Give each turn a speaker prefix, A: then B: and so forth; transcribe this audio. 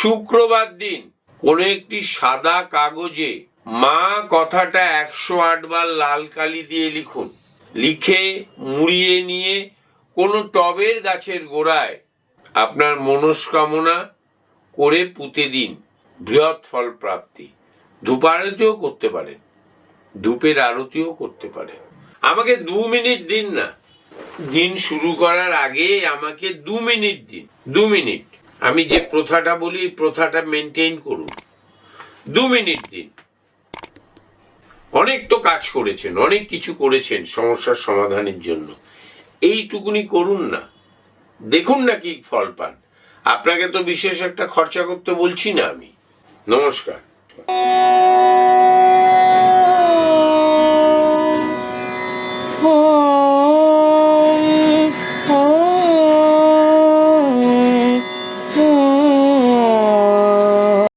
A: শুক্রবার দিন কোনো একটি সাদা কাগজে মা কথাটা একশো আটবার লাল কালি দিয়ে লিখুন। লিখে মুড়িয়ে নিয়ে কোনো টবের গাছের গোড়ায় আপনার মনস্কামনা করে পুঁতে দিন বৃহৎ ফল প্রাপ্তি ধূপ আরতিও করতে পারেন, ধূপের আরতিও করতে পারেন। আমাকে দু মিনিট দিন না, দিন শুরু করার আগে আমাকে দু মিনিট দিন, দু মিনিট। আমি যে প্রথাটা বলি, প্রথাটা মেনটেন করুন। দু মিনিট দিন। অনেক তো কাজ করেছেন, অনেক কিছু করেছেন সমস্যার সমাধানের জন্য। এইটুকুনি করুন না। দেখুন না কি ফল পান। আপনাকে তো বিশেষ একটা খরচা করতে বলছি না আমি। নমস্কার।